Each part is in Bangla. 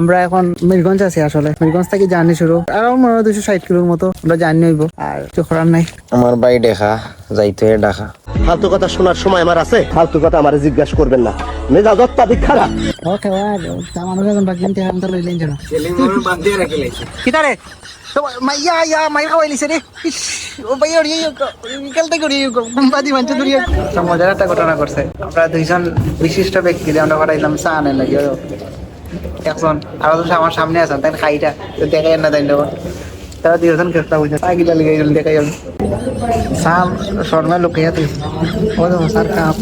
আমরা এখন মিরগঞ্জ আছি আসলে। মিরগঞ্জ থেকে জার্নি শুরু। আর মনে হয় দুশো ষাট কিলোর মতো আমরা জার্নি হইব। আর কিছু করার নাই। আমার বাই দেখা যাইতে ডাকা ফালতু কথা শোনার সময় আমার আছে। ফালতু কথা আমার জিজ্ঞাসা করবেন না। মেজাজ অত্যাধিক খারাপ। ওকে তা মানুষ এখন বাকি আমি এখন তো লইলেন যেন। কিতারে তো মাইয়া ইয়া রে? ও ভাই ওর ইয়ে বাদি মানতে দূরিয়ে মজার একটা ঘটনা করছে আমরা দুইজন বিশিষ্ট ব্যক্তি আমরা পাঠাইলাম চা আনে লাগে একজন। আর দুজন আমার সামনে আছেন তাই খাইটা। তো দেখাই না তাই নেব তারা দুজন গ্রেফতার হয়েছে চা গিলা লেগে গেল, দেখাই গেল। শর্মা তুই ও তো স্যার কাপ।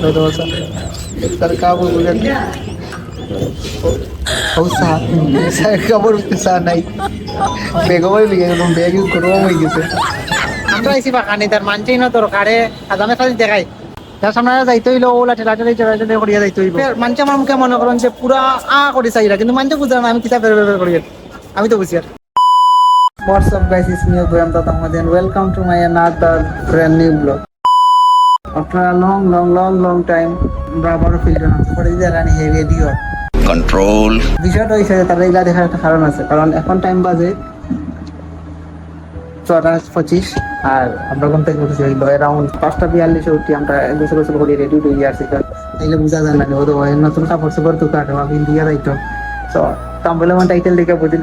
তো তো স্যার। কাপ বলে, ও সা স্যার কাপড় সা নাই। বেগমই লিখে গেলাম বেগ করব গেছে। আমরা আইসি বাগানে, তার মানছেই না দরকারে আদামে খালি দেখাই। তার সামনে যাইতে হইল ওলা ঠেলা ঠেলাই ঠেলা ঠেলাই করিয়া যাইতে হইব। মানছে আমার মুখে মনে করেন যে পুরা আ করে চাইরা কিন্তু মানছে বুঝলাম না আমি কিতা বের বের করি আমি তো বুঝি আর What's up guys, it's me Goyam Tatahmad and welcome to my another brand new vlog. After a long, long, long, long time, আমরা আবারও ফিল্টার করে দিয়ে রানি হে রেডিও কন্ট্রোল বিষয়টা হয়েছে যে তারা এগুলা দেখার একটা কারণ আছে। কারণ এখন টাইম বাজে ছটা পঁচিশ, আর আমরা ঘুম থেকে উঠেছি? অ্যারাউন্ড পাঁচটা বিয়াল্লিশে উঠি, আমরা করি রেডি উঠে আসছি তাইলে বুঝা যায় না নতুন কাপড় চোপড় দোকান আমি দিয়ে তো তাম্বলে টাইটেল দেখে বুঝে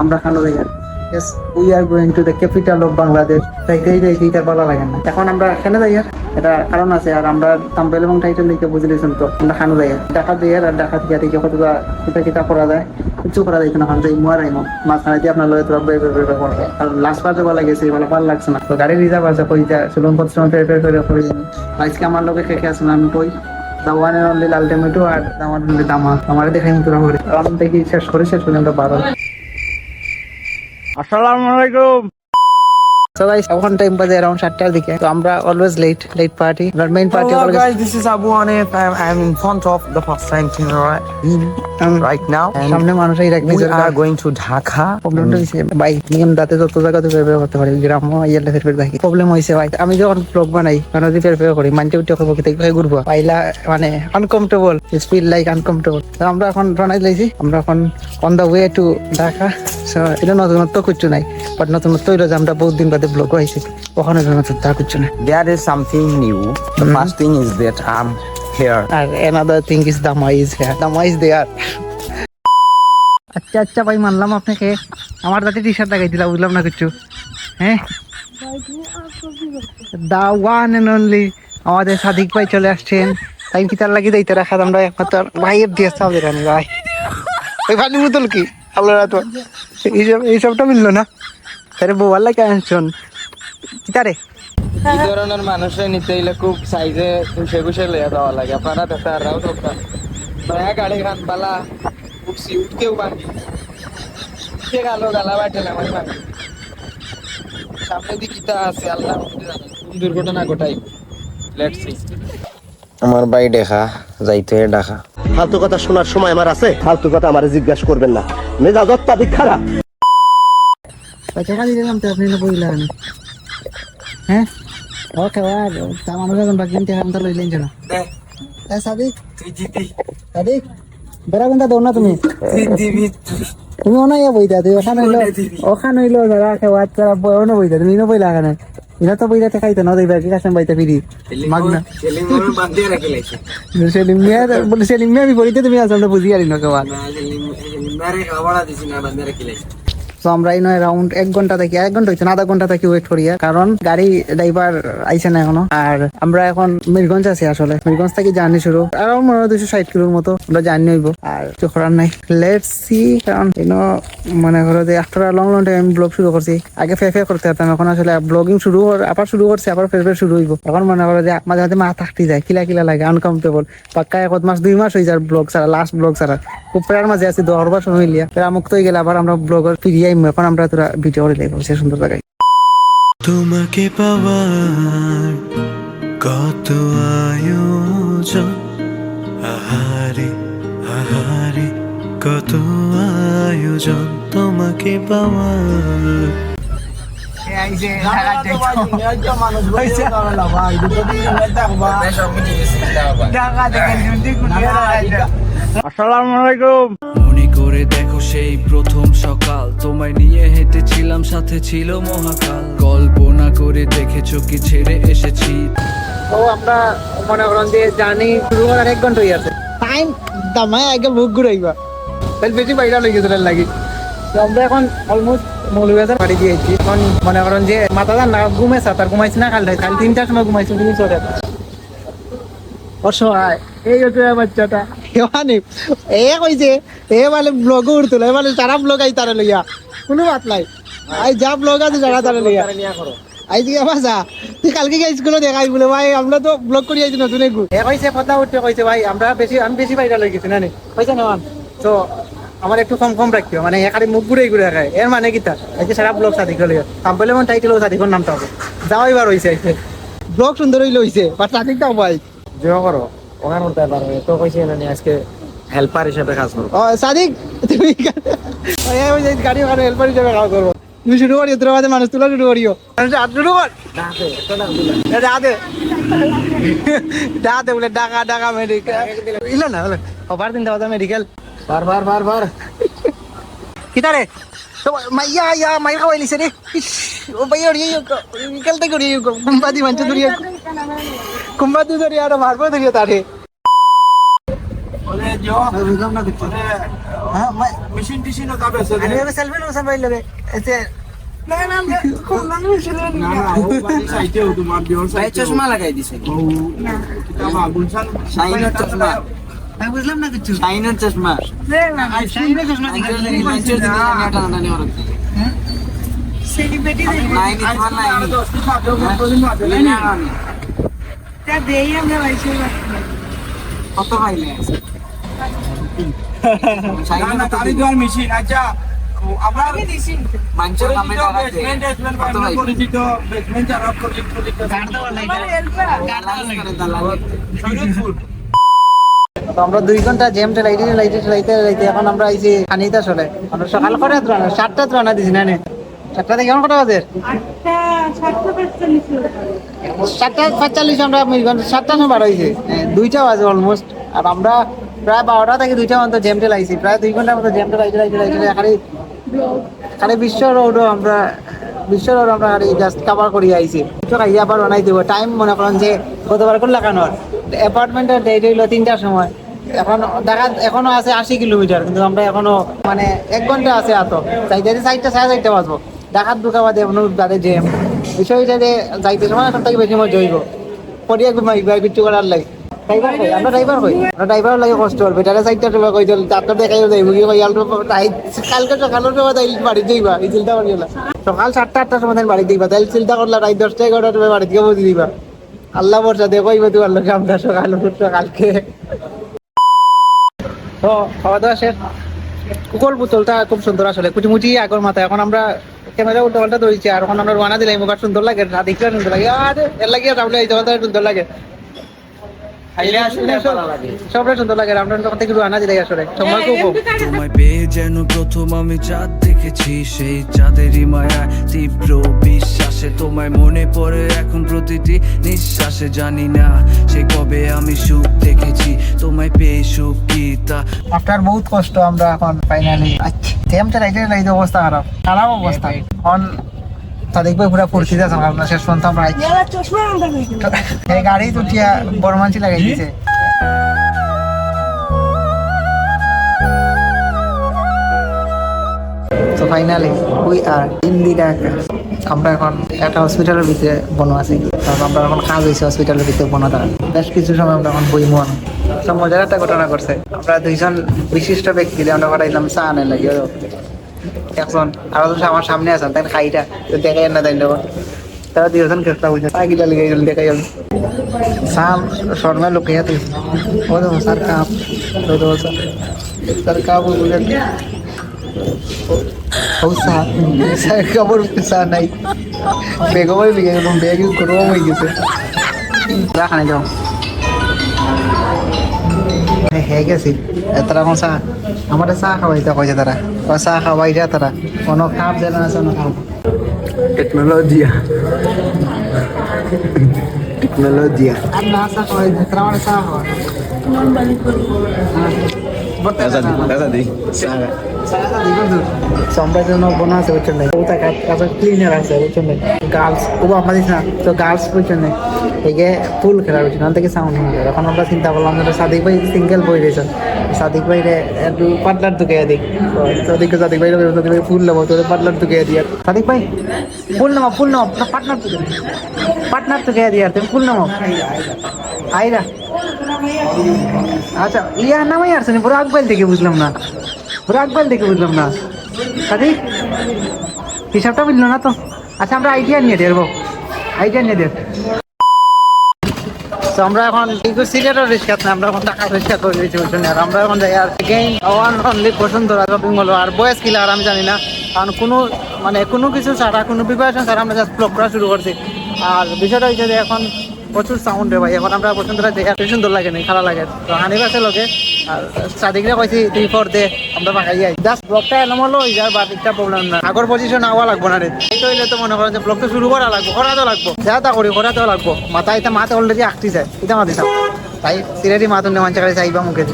আমরা খানো দেখেন We are going to the capital of Bangladesh. তাইতেই তার ভালো লাগে না। এখন আমরা এখানে যাই আর? এটা কারণ আছে আর আমরা তাম্বেল এবং টাইটেল দেখে তো। আমরা খানো যাই আর? ডাকা দিয়ে আর ডাকা দিয়ে দেখে কিতা কিতা করা যায়? করা যায় যাই মুয়ার মাঝখানে দিয়ে আপনার লগে তোরা বের বের করবে কারণ লাস্ট লাগেছে ভালো লাগছে না। তো গাড়ি রিজার্ভ আছে কইতা চলুন কত ফের ফের ফের করে। আজকে আমার লোকে খেয়ে আছে আমি কই? দা অনলি লাল টমেটো আর অনলি দামা। আমার দেখাই মতো করে। আমি দেখি শেষ করে, শেষ পর্যন্ত বারো। আসসালামু আলাইকুম। So guys, এখন টাইম বাজে দিকে। তো আমরা অলওয়েজ লেট লেট পার্টি আমরা main party Abu Hanif. I'm, I'm in front of the first time thing right, right now. And সামনে মানুষই রাখবে going to Dhaka. প্রবলেমটা হয়েছে ভাই নিয়ম দাঁতে যত জায়গাতে ফের ফের করতে পারি। গ্রাম ইয়ালে ফের ফের দেখি। প্রবলেম হয়েছে ভাই আমি যখন ব্লগ বানাই কারণ যদি ফের ফের করি মানতে উঠে করব কি দেখবে ঘুরবো। পাইলা মানে আনকমফর্টেবল ফিল লাইক আনকমফর্টেবল তো আমরা এখন রনাই লাইছি আমরা এখন on the way to Dhaka So, এটা নতুনত্ব কিছু নাই বাট নতুনত্ব হইল যে আমরা বহুত দিন বাদে ব্লগ হয়েছি ওখানে নতুন তার কিছু নাই There is something new. The first thing is that I'm here. R another thing is the mice here. The mice there. আচ্ছা আচ্ছা ভাই মানলাম আপনাকে আমার দাঁতে টি শার্ট লাগাই দিলাম বুঝলাম না কিছু হ্যাঁ দা ওয়ান এন্ড অনলি আমাদের সাদিক ভাই চলে আসছেন তাই কি তার লাগিয়ে দিতে রাখা আমরা একমাত্র ভাইয়ের দিয়ে হবে ভাই ওই ভালি বোতল কি তো এইসব এইসবটা মিললো না। লাগে আনছন তারে এই ধরনের মানুষের নিতে হইলে খুব সাইজে ঘুষে ঘুষে লইয়া দেওয়া লাগে। আপনারা দেখতে আর রাও দেখতে নয়া গাড়ি খান পালা। উঠছি বান্ধি উঠতে গেল গালা বাটেল আমার বান্ধি সামনে আছে আল্লাহ। কোন দুর্ঘটনা ঘটাই? লেটস সি আমার বাই দেখা যাইতে ডাকা ফালতু কথা শোনার সময় আমার আছে। ফালতু কথা আমার জিজ্ঞাসা করবেন না। মেজাজ অত্যাধিক খারাপ। দিয়ে দিলাম তো আপনি না হ্যাঁ? ওকে আর তা মানুষ এখন বাকি আমি টাকা তো লইলেন যেন হ্যাঁ সাদিক। সাদিক বেড়া কোনটা দৌড় না তুমি? তুমি অনা ইয়া বইতা তুই ওখানে হইল ওখানে হইল যারা খেওয়া তারা বয়নো বইতা তুমি ইনো বইলা এখানে ইনা তো বইতা খাইতো না দেখবা কি কাছে বাইতা ফিরি। মাগনা সেলিম মিয়া বলে সেলিম মিয়া বিপরীতে তুমি আসলে বুঝি আরি না কেওয়া আমরা এই নয় রাউন্ড এক ঘণ্টা থেকে এক ঘণ্টা হচ্ছে না, আধা ঘণ্টা থেকে ওয়েট করি, কারণ গাড়ি ড্রাইভার আইছে না এখনও। আর আমরা এখন মিরগঞ্জ আছি আসলে। মিরগঞ্জ থেকে জার্নি শুরু, আর মনে হয় দুশো ষাট কিলোর মতো আমরা জার্নি হইব। আর কিছু করার নাই। লেট সি কারণ ইউনো মনে করো যে after long long time blog শুরু করছি। আগে ফে ফে করতে পারতাম, এখন আসলে ব্লগিং শুরু আবার শুরু করছি, আবার ফের ফের শুরু হইব। এখন মনে করো যে মাঝে মাঝে মা থাকতে যায়, কিলা কিলা লাগে আনকমফর্টেবল পাক্কা এক মাস, দুই মাস হয়ে যায় ব্লগ ছাড়া লাস্ট ব্লগ ছাড়া। খুব প্রেয়ার মাঝে আছি দশবার সময় লিয়া প্রেরা মুক্ত হয়ে গেলে আবার আমরা ব্লগার ফিরিয়ে আইমু। এখন আমরা তোরা ভিডিও করে লাগবো সে সুন্দর জায়গায় তোমাকে পাওয়ার কত আয়োজন? আহারে আহারে কত আয়োজন তোমাকে পাওয়ার? আসসালামু আলাইকুম। মনে করে দেখো সেই প্রথম সকাল। তোমায় নিয়ে হেঁটেছিলাম সাথে ছিল মহাকাল। কল্পনা করে দেখেছ কি ছেড়ে এসেছি? তো আমরা মনে করেন যে জার্নি শুরু করার এক ঘণ্টা হয়ে আছে। টাইম দামায় আগে বুক ঘুরাইবা। তাহলে বেশি বাইরা লেগে গেছিল লাগি আমরা এখন অলমোস্ট মৌলবাজার বাড়ি দিয়েছি এখন মনে করেন যে মাথা না ঘুমেছে তার ঘুমাইছি না কাল কাল তিনটার সময় ঘুমাইছি তুমি চলে অসহায়। এই হচ্ছে বাচ্চাটা। এখানে এ কইছে এ বলে ব্লগ উঠতো এ বলে সারা ব্লগ আই তারা লইয়া। কোনো বাত নাই। আই যা ব্লগ আছে সারা তারা লইয়া। আই দিকে বাসা তুই কালকে গিয়ে স্কুলে দেখাই বলে ভাই আমরা তো ব্লগ করি আইছি নতুন একু এ কইছে কথা উঠতে কইছে ভাই আমরা বেশি আমি বেশি বাইরা লই গেছি না নি কইছে না মান তো আমার একটু কম কম রাখিও মানে এখানে মুখ ঘুরে ঘুরে রাখায় এর মানে কি তা যে সারা ব্লগ সাদি করে কাম্পলে মন টাইটেল সাদিকর নামটা হবে। যাও এবার হইছে। ব্লগ সুন্দর হইলে হইছে বাট সাদিকটাও ভাই জমা করো। ওখানে উঠতে পারবে। তো কইছি না আজকে হেল্পার হিসেবে কাজ করো ও সাদিক তুমি গাড়ি ভাড়া হেল্পার হিসেবে কাজ করব। তুমি শুরু করিও তোর মাঝে মানুষ তোলা শুরু করিও। মানুষ হাত শুরু কর। ডাকে ডাকে বলে ডাকা ডাকা মেডিকেল ইলো না বলে ওভার দিন দাও মেডিকেল বার বার বার বার। কিতারে? তো মাইয়া ইয়া মাইয়া খাওয়াই লিছে রে? ও ভাই ওর কেলতে করি কুম্বাদি মানছে ধরিয়া কুম্বাদি ধরিয়া তারে বুঝলাম না কিছু হ্যাঁ মেশিন টিশিন যাবে আমি এবার সেলফি নো সামনে লগে। এতে না না কোন মেশিন চশমা লাগাই দিছে। শাইনের চশমা। আমি বুঝলাম না কিছু শাইনের চশমা। শাইনে চশমা সেলিব্রিটি কত পাইলে মেশিন আচ্ছা আমরা দেয়। কত পাইলে? পরিচিত বেসমেন্ট যারা প্রজেক্ট প্রজেক্ট আমরা দুই ঘণ্টা চালাইতে চালাইতে এখন আমরা আইছি খানিতে চলে। আমরা সকাল করে রান্না সাতটা রান্না দিছি না? থেকে কটা বাজে? সাতটা আমরা সাতটা সময় বার হয়েছে। হ্যাঁ, দুইটা বাজে অলমোস্ট আর আমরা প্রায় বারোটা থেকে দুইটা মতো প্রায় দুই ঘণ্টার মতো খালি খালি বিশ্ব রোডও আমরা বিশ্ব রোড আমরা খালি জাস্ট কাভার করি আইছি। তো খাই আবার বানাই দিব। টাইম মনে করেন যে গতবার করলে কেন? অ্যাপার্টমেন্টের ডেট হইল তিনটার সময়। এখন দেখা এখনও আছে আশি কিলোমিটার কিন্তু আমরা এখনও মানে এক ঘণ্টা আছে এত যাইতে চারটা সাড়ে চারটা বাজবো। ডাকাত ঢুকা বাদে এখনও তাদের জ্যাম বিষয়টা যে যাইতে সময় এখন থেকে বেশি মজা হইব। পরিয়া ঘুমাই বাইক বিট্টু করার লাগে। ড্রাইভার কই আমরা ড্রাইভার কই আমরা ড্রাইভার লাগে কষ্ট হবে বেটারে সাইডটা টোবা কই দিল তারটা দেখাই যাইব কি কই আলটো কালকে সকালের সময় তাই বাড়ি যাইবা এই চিন্তা করি না সকাল সাতটা আটটার সময় বাড়ি দিবা তাই চিন্তা করলা রাত দশটা এগারোটার সময় বাড়ি থেকে বসে দিবা। আল্লাহ বর্ষা দেখো ইবা তুই আল্লাহ আমরা সকাল সকালকে তো খাওয়া দাওয়া শেষ। কুকল বোতলটা খুব সুন্দর আসলে কুচিমুচি আগর মাথা এখন আমরা ক্যামেরা উল্টা পাল্টা ধরেছি আর এখন আমরা রানা দিলাম মুখ সুন্দর লাগে দেখলে সুন্দর লাগে। আর এর লাগে রাবলে এই সুন্দর লাগে। খাইলে আসলে ভালো লাগে। সবটা সুন্দর লাগে আমরা তখন থেকে রানা দিলাই আসলে। সময় খুব কম। তোমায় পেয়ে যেন প্রথম আমি চাঁদ দেখেছি সেই চাঁদেরই মায়া তীব্র বিশ্বাসে। তোমায় মনে পড়ে এখন প্রতিটি নিঃশ্বাসে জানি না সে কবে আমি সুখ দেখেছি। তোমায় পেয়ে সুখ কি তা? আফটার বহুত কষ্ট আমরা এখন ফাইনালি জ্যাম চালাইতে চালাইতে অবস্থা খারাপ। খারাপ অবস্থা। এখন সাদিক ভাই পুরা ফুর্তিতে আছেন আপনার শেষ পর্যন্ত আমরা গাড়ি তো টিয়া বর্মানছি লাগাই দিছে। ফাইনালি উই আর ইন আমরা এখন একটা হসপিটালের ভিতরে বনো আছি। কারণ আমরা এখন কাজ হয়েছে হসপিটালের ভিতরে বনো তারা বেশ কিছু সময় আমরা এখন বই মন তো মজার একটা ঘটনা করছে আমরা দুইজন বিশিষ্ট ব্যক্তি আমরা করাইলাম চা আনে লাগে। একজন, আর তো আমার সামনে আছেন, তাই খাইটা। দেখাই না তাই নেব তারা দুজন খেলা বুঝে। চা গিলা লেগে গেল দেখাই গেল সাম শর্মা তুই ও তো স্যার কাপ। তো স্যার কাপ বুঝে। ও সা স্যার কাপড় সা নাই বেগমই লিখে গেলাম বেগ করব হয়ে গেছে রাখানে যাও হয়ে গেছি তারা কোন চা আমার চা খাওয়াইতে কইছে তারা ও চা খাওয়াইছে তারা কোনো খাপ দেন আছে কোনো খাপ টেকনোলজিয়া টেকনোলজিয়া আর না চা খাওয়াইছে তারা আমার চা খাওয়া জন্য বোনা আছে বুঝছেন না ওটা কাছে ক্লিনার আছে বুঝছেন না গার্লস ও দিস না তো গার্লস বুঝছেন না এগে ফুল খেলা বুঝছেন ওখান থেকে সাউন্ড হয়ে যায় তখন আমরা চিন্তা করলাম যে সাদিক ভাই সিঙ্গেল বই রয়েছেন সাদিক ভাই রে একটু পাটলার দুকে দিক সাদিক সাদিক ভাই সাদিক ভাই ফুল নেব তোদের পাটলার দুকে দিয়ে সাদিক ভাই ফুল নেব ফুল নেব পার্টনার তুকে পার্টনার তুকে দিয়ে তুমি ফুল নেব। আইরা। আচ্ছা ইয়া নামাই আসছেন পুরো আকবাইল থেকে বুঝলাম না। পুরো আকবাইল থেকে বুঝলাম না। সাদিক হিসাবটা বুঝলো না তো? আচ্ছা আমরা আইডিয়া নিয়ে দেবো। আইডিয়া নিয়ে দেব। তো আমরা এখন সিগারেটও রিক্সা না, আমরা এখন টাকা রিক্সা করে দিয়েছি বুঝছেন? আর আমরা এখন যাই আর gain one only Bashundhara shopping mall আর বয়স কিলা আর আমি জানি না। কারণ কোনো মানে কোনো কিছু ছাড়া, কোনো প্রিপারেশন ছাড়া আমরা জাস্ট ব্লগ করা শুরু করছি। আর বিষয়টা হচ্ছে যে এখন প্রচুর সাউন্ড রে ভাই। এখন আমরা বসুন্ধরা দেখে এত সুন্দর লাগে না খারাপ লাগে। তো হানিফ আছে লোকে, আর কইছি, তুই দে, আমরা পাকাই যাই জাস্ট ব্লকটা এলাম হলো যার বাদ প্রবলেম না আগর পজিশন আওয়া লাগবো না রে। এই তো তো মনে করেন যে ব্লগটা শুরু করা লাগবো, করা তো লাগবো। যা তা করি, করা তো লাগবো। মাথা এটা মাথা অলরেডি আঁকতি যায় এটা চাও। তাই সিরেটি মাথা নেওয়া চাকরি চাইবা মুখে।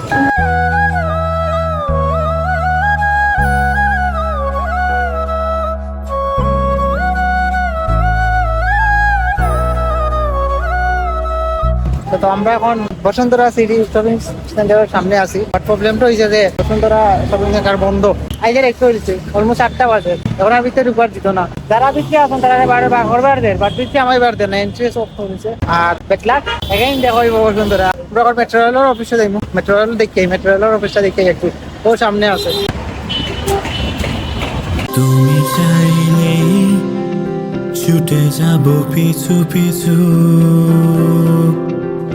তো আমরা এখন বসুন্ধরা সিটি শপিং সেন্টারের সামনে আছি। বাট প্রবলেমটা হয়েছে যে বসুন্ধরা শপিং সেন্টার বন্ধ। আইজার একটু হয়েছে অলমোস্ট আটটা বাজে। এখন আর ভিতরে ঢুকবার দিত না। যারা বিক্রি আছেন তারা বাঘর বার দেয় বাট বিক্রি আমার বার না এন্ট্রি অফ হয়েছে আর বেটলাক এগেইন দেখো এই বসুন্ধরা আমরা এখন মেট্রো রেলের অফিসে যাইমু। মেট্রো রেল দেখি মেট্রো রেলের অফিসটা দেখি একটু। ও সামনে আছে। তুমি চাইলে ছুটে যাব পিছু পিছু।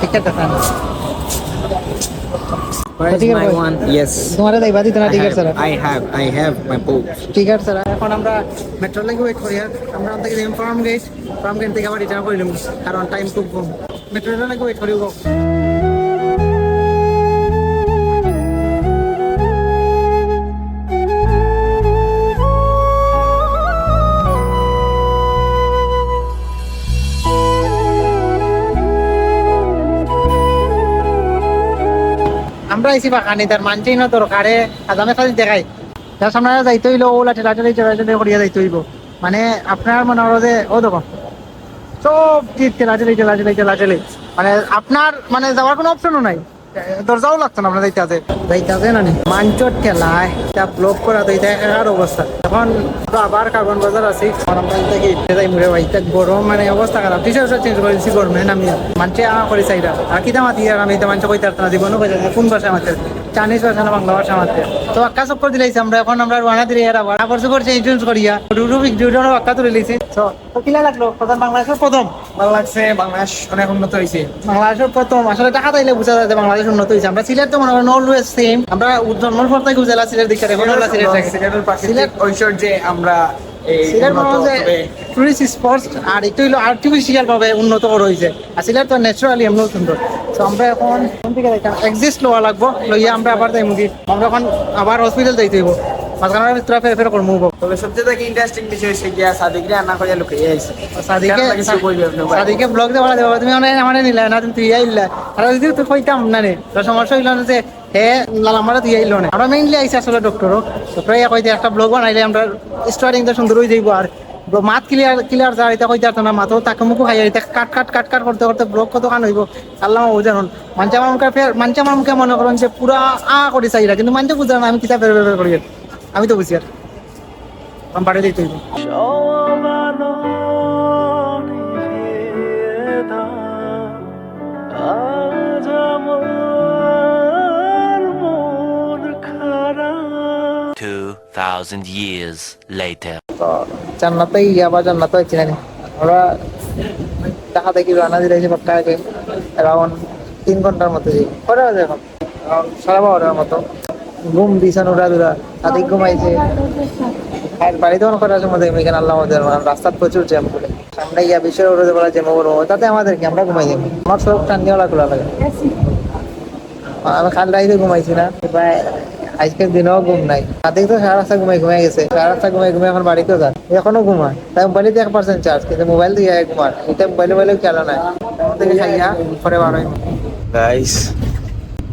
ticket fan Where is my one? Yes. তোমারে দেই বাদি তোমার I ticket sir have, I have, I have my book. ঠিক আছে এখন আমরা মেট্রো লাগে ওয়েট করি আমরা থেকে ফার্ম গেট ফার্ম গেট থেকে আবার রিটার্ন করিলাম কারণ টাইম খুব কম মেট্রো লাগে ওয়েট আমরা আইসি বাগানি তার মানছেই না দরকারে আদামে খালি দেখাই। যার সামনে যাইতে হইল ওলা লাঠি লাঠি লাঠি লাঠি করিয়া যাইতে হইব মানে আপনার মনে হলো যে ও দেখো সব ঠিক লাঠি লাঠি লাঠি লাঠি লাঠি মানে আপনার মানে যাওয়ার কোনো অপশনও নাই। দরজাও লাগতো না আপনার যাইতে আছে যাইতে আছে না মাঞ্চর ঠেলায় তা ব্লক করা তো এটা একার অবস্থা। এখন আবার কার্বন বাজার আছে, গরম পানি থেকে ইটে যাই মুড়ে ভাই, তা গরম মানে অবস্থা খারাপ। টি শার্ট চেঞ্জ করে দিচ্ছি গরমে নামি মানছে আ করে চাইরা। আর কিতা মাতি আর আমি তো মানছে কইতে পারতাম না, জীবনও কোন ভাষা মাতে চাইনিজ ভাষা না বাংলা ভাষা মাতে তো আক্কা সব করে দিলাইছি আমরা এখন আমরা দিলে এরা করছে ইন্স্যুরেন্স করিয়া। রুরুবিক দুইজনের আক্কা তুলে লিছি তো কিলা লাগল? প্রধান বাংলাদেশের প্রথম? ভালো লাগছে বাংলাদেশ অনেক উন্নত হয়েছে বাংলাদেশের প্রথম। আসলে টাকা তাইলে বোঝা যায় যে বাংলাদেশ উন্নত হয়েছে আমরা সিলেট তো মনে করেন অলওয়েজ সেম আমরা জন্মের পর থেকে জেলা সিলেট দিকে এখন সিলেট ঐশ্বর্যে আমরা সিলেট মনে। টুরিস্ট স্পট আর একটু হইল আর্টিফিশিয়াল ভাবে উন্নত হয়েছে আর সিলেট তো ন্যাচারালি এমন সুন্দর। তো আমরা এখন কোন দিকে যাইতাম? এক্সিস্ট লওয়া লাগবো। লইয়া আমরা আবার যাই মুগি আমরা এখন আবার হসপিটাল যাইতে হইব। মাঝখানে ভিতরে ফের ফের করব তবে সবচেয়ে থেকে ইন্টারেস্টিং বিষয় হচ্ছে গিয়া সাদিকরে আনা আইছে সাদিকে? সাদিকে ব্লগ দেওয়া দেওয়া তুমি মানে আমার নিলা না তুমি আইলা। আর যদি তুই কইতাম না রে তো সমস্যা হইল না যে হে লালামারা তুই আইলো না। আমরা মেইনলি আইছি আসলে ডক্টরও ডক্টর ইয়া কইতে একটা ব্লগ বানাইলে আমরা স্টার্টিংটা সুন্দর হয়ে যাইব। আর মাত ক্লিয়ার ক্লিয়ার যা এটা কইতে পারতো না মাথাও তাকে মুখো খাই এটা কাট কাট কাট কাট করতে করতে ব্লগ কত কান হইব? আল্লাহ মানছে আমার মুখে ফের মানছে আমার মুখে মনে করেন যে পুরা আ করে চাইরা কিন্তু মানছে বুঝা না আমি কিতাব বের বের করি। আমি তো বুঝি আর। আমি পাঠিয়ে দিতে হইব। Thousand years later. জান্নাতে জান্নাতে না আমরা দেখি আগে। অ্যারাউন্ড তিন ঘণ্টার মতো যাই। এখন? সাড়ে বারোটার মতো। ঘুম দিছেন ওরা দুরা ঘুমাইছে। আর বাড়িতে করার সময় এখানে আল্লাহ আমাদের রাস্তার প্রচুর জ্যাম করে। আমরা ইয়া বিশ্বের ওরা বলা জ্যাম বড় তাতে আমাদের কি? আমরা ঘুমাই যাব। আমার সব খোলা লাগে। আমি খাল রাইতে ঘুমাইছি না। এবার আজকের দিনেও ঘুম নাই। তাদের তো সারা রাস্তা ঘুমাই ঘুমাই গেছে। সারা রাস্তা ঘুমাই ঘুমাই এখন বাড়িতেও যান। এখনও ঘুমায়। তাই মোবাইলে এক পার্সেন্ট চার্জ কিন্তু মোবাইল দিয়ে ঘুমার এটা মোবাইলে মোবাইলে খেলা নাই। খাইয়া পরে গাইস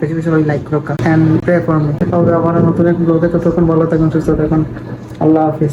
বেশি বেশি লাইক করো and pray for me তবে আবার নতুন এক ব্লগে ততক্ষণ ভালো থাকুন, সুস্থ থাকুন। আল্লাহ হাফিজ।